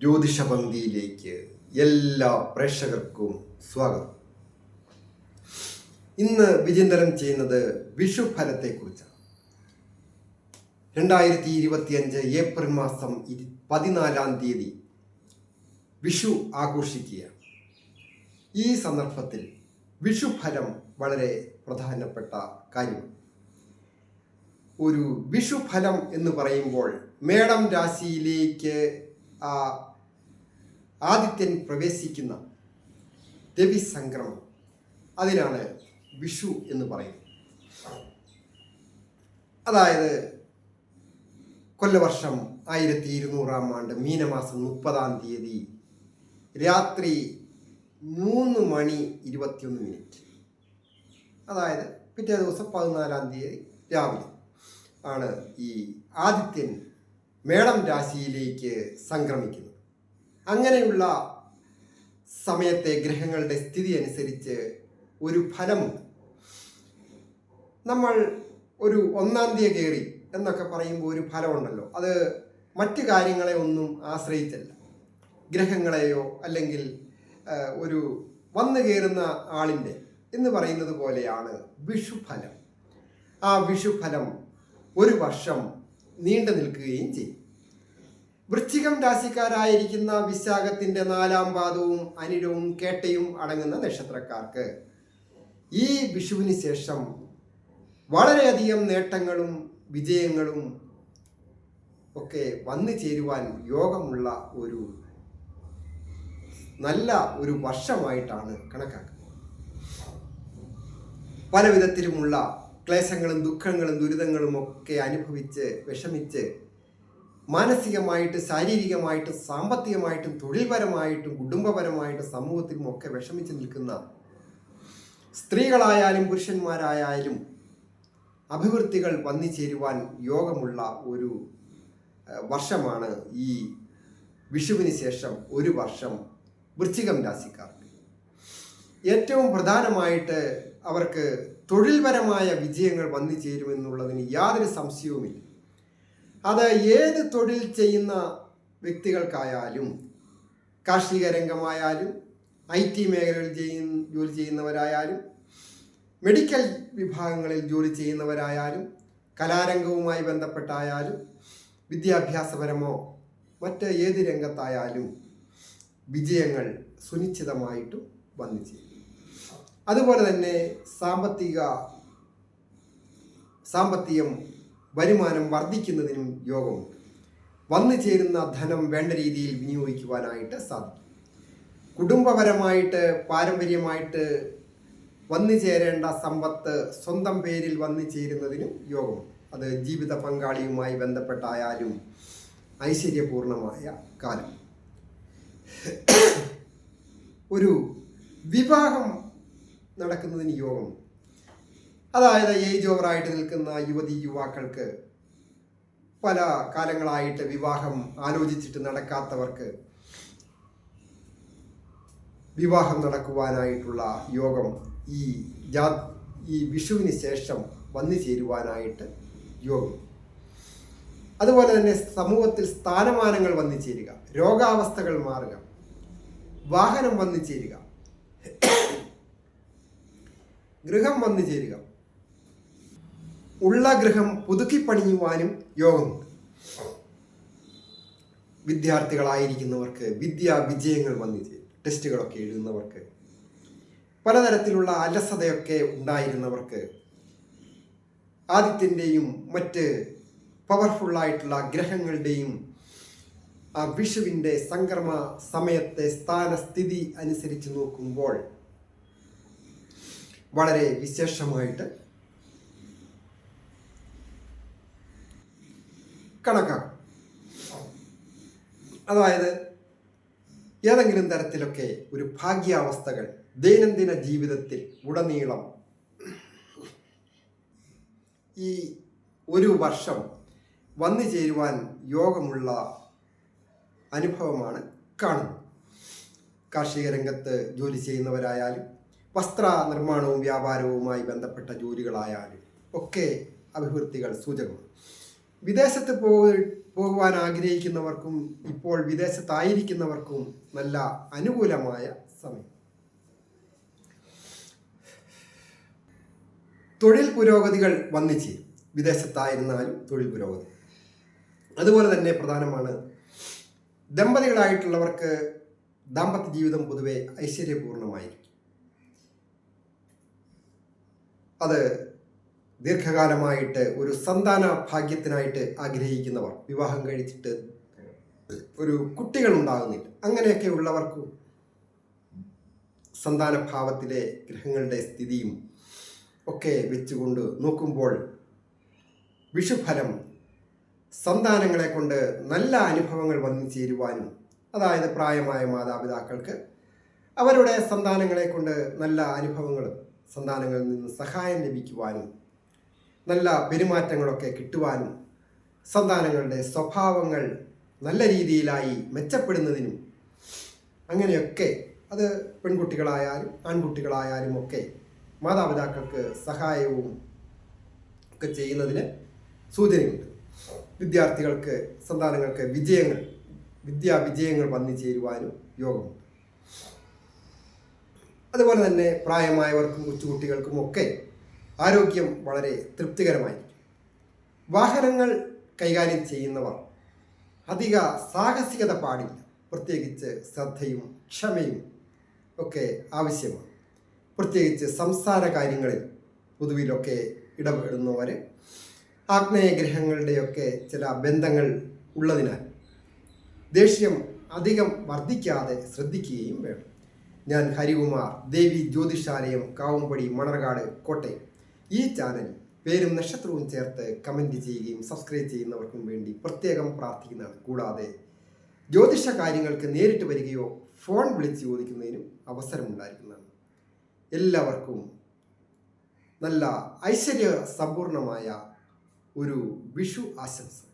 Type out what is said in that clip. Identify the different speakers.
Speaker 1: ജ്യോതിഷപന്തിയിലേക്ക് എല്ലാ പ്രേക്ഷകർക്കും സ്വാഗതം. ഇന്ന് വിചിന്തനം ചെയ്യുന്നത് വിഷു ഫലത്തെക്കുറിച്ചാണ് രണ്ടായിരത്തി ഇരുപത്തിയഞ്ച് ഏപ്രിൽ മാസം പതിനാലാം തീയതി വിഷു ആഘോഷിക്കുക ഈ സന്ദർഭത്തിൽ വിഷുഫലം വളരെ പ്രധാനപ്പെട്ട കാര്യമാണ്. ഒരു വിഷുഫലം എന്ന് പറയുമ്പോൾ മേടം രാശിയിലേക്ക് ആദിത്യൻ പ്രവേശിക്കുന്ന രവി സംക്രമം. അതിനാണ് വിഷു എന്ന് പറയുന്നത്. അതായത് കൊല്ലവർഷം ആയിരത്തി ഇരുന്നൂറാം ആണ്ട് മീനമാസം മുപ്പതാം തീയതി രാത്രി മൂന്ന് മണി ഇരുപത്തിയൊന്ന് മിനിറ്റ്. അതായത് പിറ്റേ ദിവസം പതിനാലാം തീയതി രാവിലെ ആണ് ഈ ആദിത്യൻ മേടം രാശിയിലേക്ക് സംക്രമിക്കുന്നു. അങ്ങനെയുള്ള സമയത്തെ ഗ്രഹങ്ങളുടെ സ്ഥിതി അനുസരിച്ച് ഒരു ഫലമുണ്ട് നമ്മൾ ഒരു ഒന്നാം തീയതി കയറി എന്നൊക്കെ പറയുമ്പോൾ ഒരു ഫലമുണ്ടല്ലോ അത് മറ്റു കാര്യങ്ങളെ ഒന്നും ആശ്രയിച്ചല്ല. ഗ്രഹങ്ങളെയോ അല്ലെങ്കിൽ ഒരു വന്നു കയറുന്ന ആളിന്റെ എന്ന് പറയുന്നത് പോലെയാണ് വിഷുഫലം. ആ വിഷുഫലം ഒരു വർഷം നീണ്ടു നിൽക്കുകയും ചെയ്യും. വൃശ്ചികം രാശിക്കാരായിരിക്കുന്ന വിശാഖത്തിന്റെ നാലാം പാദവും അനിരവും കേട്ടയും അടങ്ങുന്ന നക്ഷത്രക്കാർക്ക് ഈ വിഷുവിന് ശേഷം വളരെയധികം നേട്ടങ്ങളും വിജയങ്ങളും ഒക്കെ വന്നു ചേരുവാൻ യോഗമുള്ള ഒരു നല്ല ഒരു വർഷമായിട്ടാണ് കണക്കാക്കുന്നത്. പല വിധത്തിലുമുള്ള ക്ലേശങ്ങളും ദുഃഖങ്ങളും ദുരിതങ്ങളും ഒക്കെ അനുഭവിച്ച് വിഷമിച്ച് മാനസികമായിട്ട് ശാരീരികമായിട്ടും സാമ്പത്തികമായിട്ടും തൊഴിൽപരമായിട്ടും കുടുംബപരമായിട്ടും സമൂഹത്തിലും ഒക്കെ വിഷമിച്ച് നിൽക്കുന്ന സ്ത്രീകളായാലും പുരുഷന്മാരായാലും അഭിവൃദ്ധികൾ വന്നു ചേരുവാൻ യോഗമുള്ള ഒരു വർഷമാണ് ഈ വിഷുവിന് ശേഷം ഒരു വർഷം വൃശ്ചികം രാശിക്കാർക്ക്. ഏറ്റവും പ്രധാനമായിട്ട് അവർക്ക് തൊഴിൽപരമായ വിജയങ്ങൾ വന്നു ചേരുമെന്നുള്ളതിന് യാതൊരു സംശയവുമില്ല. അത് ഏത് തൊഴിൽ ചെയ്യുന്ന വ്യക്തികൾക്കായാലും കാർഷിക രംഗമായാലും ഐ ടി മേഖലയിൽ ചെയ്യുന്ന ജോലി ചെയ്യുന്നവരായാലും മെഡിക്കൽ വിഭാഗങ്ങളിൽ ജോലി ചെയ്യുന്നവരായാലും കലാരംഗവുമായി ബന്ധപ്പെട്ടായാലും വിദ്യാഭ്യാസപരമോ മറ്റ് ഏത് രംഗത്തായാലും വിജയങ്ങൾ സുനിശ്ചിതമായിട്ടും വന്നു ചേരും. അതുപോലെ തന്നെ സാമ്പത്തിക സാമ്പത്തികം വരുമാനം വർദ്ധിക്കുന്നതിനും യോഗമുണ്ട്. വന്നു ചേരുന്ന ധനം വേണ്ട രീതിയിൽ വിനിയോഗിക്കുവാനായിട്ട് സാധിക്കും. കുടുംബപരമായിട്ട് പാരമ്പര്യമായിട്ട് വന്നു ചേരേണ്ട സമ്പത്ത് സ്വന്തം പേരിൽ വന്നു ചേരുന്നതിനും യോഗമുണ്ട് അത് ജീവിത പങ്കാളിയുമായി ബന്ധപ്പെട്ടായാലും ഐശ്വര്യപൂർണമായ കാലം. ഒരു വിവാഹം നടക്കുന്നതിന് യോഗമുണ്ട് അതായത് ഏജ് ഓവറായിട്ട് നിൽക്കുന്ന യുവതി യുവാക്കൾക്ക് പല കാലങ്ങളായിട്ട് വിവാഹം ആലോചിച്ചിട്ട് നടക്കാത്തവർക്ക് വിവാഹം നടക്കുവാനായിട്ടുള്ള യോഗം ഈ ജാ ഈ വിഷുവിന് ശേഷം വന്നു ചേരുവാനായിട്ട് യോഗം. അതുപോലെ തന്നെ സമൂഹത്തിൽ സ്ഥാനമാനങ്ങൾ വന്നു ചേരുക രോഗാവസ്ഥകൾ മാറുക വാഹനം വന്നു ചേരുക ഗൃഹം വന്നു ചേരുക. ഉള്ള ഗൃഹം പുതുക്കി പണിയുവാനും യോഗമുണ്ട് വിദ്യാർത്ഥികളായിരിക്കുന്നവർക്ക് വിദ്യാ വിജയങ്ങൾ വന്നു ടെസ്റ്റുകളൊക്കെ എഴുതുന്നവർക്ക്. പലതരത്തിലുള്ള അലസതയൊക്കെ ഉണ്ടായിരുന്നവർക്ക് ആദിത്യന്റെയും മറ്റ് പവർഫുള്ളായിട്ടുള്ള ഗ്രഹങ്ങളുടെയും ആ വിഷുവിന്റെ സംക്രമ സമയത്തെ സ്ഥാനസ്ഥിതി അനുസരിച്ച് നോക്കുമ്പോൾ വളരെ വിശേഷമായിട്ട് കണക്കാക്കും. അതായത് ഏതെങ്കിലും തരത്തിലൊക്കെ ഒരു ഭാഗ്യാവസ്ഥകൾ ദൈനംദിന ജീവിതത്തിൽ ഉടനീളം ഈ ഒരു വർഷം വന്നു ചേരുവാൻ യോഗമുള്ള അനുഭവമാണ് കാണുന്നത്. കാർഷിക രംഗത്ത് ജോലി ചെയ്യുന്നവരായാലും വസ്ത്ര നിർമ്മാണവും വ്യാപാരവുമായി ബന്ധപ്പെട്ട ജോലികളായാലും ഒക്കെ അഭിവൃദ്ധികൾ സൂചകമാണ്. വിദേശത്ത് പോകുവാൻ ആഗ്രഹിക്കുന്നവർക്കും ഇപ്പോൾ വിദേശത്തായിരിക്കുന്നവർക്കും നല്ല അനുകൂലമായ സമയം. തൊഴിൽ പുരോഗതികൾ വന്നിച്ച് വിദേശത്തായിരുന്നാലും തൊഴിൽ പുരോഗതി. അതുപോലെ തന്നെ പ്രധാനമാണ് ദമ്പതികളായിട്ടുള്ളവർക്ക് ദാമ്പത്യ ജീവിതം പൊതുവെ ഐശ്വര്യപൂർണമായിരിക്കും. അത് ദീർഘകാലമായിട്ട് ഒരു സന്താന ഭാഗ്യത്തിനായിട്ട് ആഗ്രഹിക്കുന്നവർ വിവാഹം കഴിച്ചിട്ട് ഒരു കുട്ടികൾ ഉണ്ടാകുന്നില്ല. അങ്ങനെയൊക്കെ ഉള്ളവർക്ക് സന്താനഭാവത്തിലെ ഗ്രഹങ്ങളുടെ സ്ഥിതിയും ഒക്കെ വെച്ചുകൊണ്ട് നോക്കുമ്പോൾ വിഷുഫലം സന്താനങ്ങളെ കൊണ്ട് നല്ല അനുഭവങ്ങൾ വന്നു ചേരുവാനും അതായത് പ്രായമായ മാതാപിതാക്കൾക്ക് അവരുടെ സന്താനങ്ങളെ കൊണ്ട് നല്ല അനുഭവങ്ങളും സന്താനങ്ങളിൽ നിന്ന് സഹായം ലഭിക്കുവാനും നല്ല പെരുമാറ്റങ്ങളൊക്കെ കിട്ടുവാനും സന്താനങ്ങളുടെ സ്വഭാവങ്ങൾ നല്ല രീതിയിലായി മെച്ചപ്പെടുന്നതിനും അങ്ങനെയൊക്കെ അത് പെൺകുട്ടികളായാലും ആൺകുട്ടികളായാലും ഒക്കെ മാതാപിതാക്കൾക്ക് സഹായവും ഒക്കെ ചെയ്യുന്നതിന് സൂചനയുണ്ട്. വിദ്യാർത്ഥികൾക്ക് സന്താനങ്ങൾക്ക് വിജയങ്ങൾ വിദ്യാ വിജയങ്ങൾ വന്നു ചേരുവാനും യോഗമുണ്ട്. അതുപോലെ തന്നെ പ്രായമായവർക്കും കൊച്ചുകുട്ടികൾക്കും ഒക്കെ ആരോഗ്യം വളരെ തൃപ്തികരമായിരിക്കും. വാഹനങ്ങൾ കൈകാര്യം ചെയ്യുന്നവർ അധിക സാഹസികത പാടില്ല. പ്രത്യേകിച്ച് ശ്രദ്ധയും ക്ഷമയും ഒക്കെ ആവശ്യമാണ്. പ്രത്യേകിച്ച് സംസാര കാര്യങ്ങളിൽ പൊതുവിലൊക്കെ ഇടപെടുന്നവർ ആഗ്നേയഗ്രഹങ്ങളുടെയൊക്കെ ചില ബന്ധങ്ങൾ ഉള്ളതിനാൽ ദേഷ്യം അധികം വർദ്ധിക്കാതെ ശ്രദ്ധിക്കുകയും വേണം. ഞാൻ ഹരികുമാർ ദേവി ജ്യോതിഷാലയം കാവുംപടി മണർകാട് കോട്ടയം. ഈ ചാനൽ പേരും നക്ഷത്രവും ചേർത്ത് കമന്റ് ചെയ്യുകയും സബ്സ്ക്രൈബ് ചെയ്യുന്നവർക്കും വേണ്ടി പ്രത്യേകം പ്രാർത്ഥിക്കുന്നതാണ്. കൂടാതെ ജ്യോതിഷ കാര്യങ്ങൾക്ക് നേരിട്ട് വരികയോ ഫോൺ വിളിച്ച് ചോദിക്കുന്നതിനും അവസരമുണ്ടായിരിക്കുന്നതാണ്. എല്ലാവർക്കും നല്ല ഐശ്വര്യ സമ്പൂർണമായ ഒരു വിഷു ആശംസ.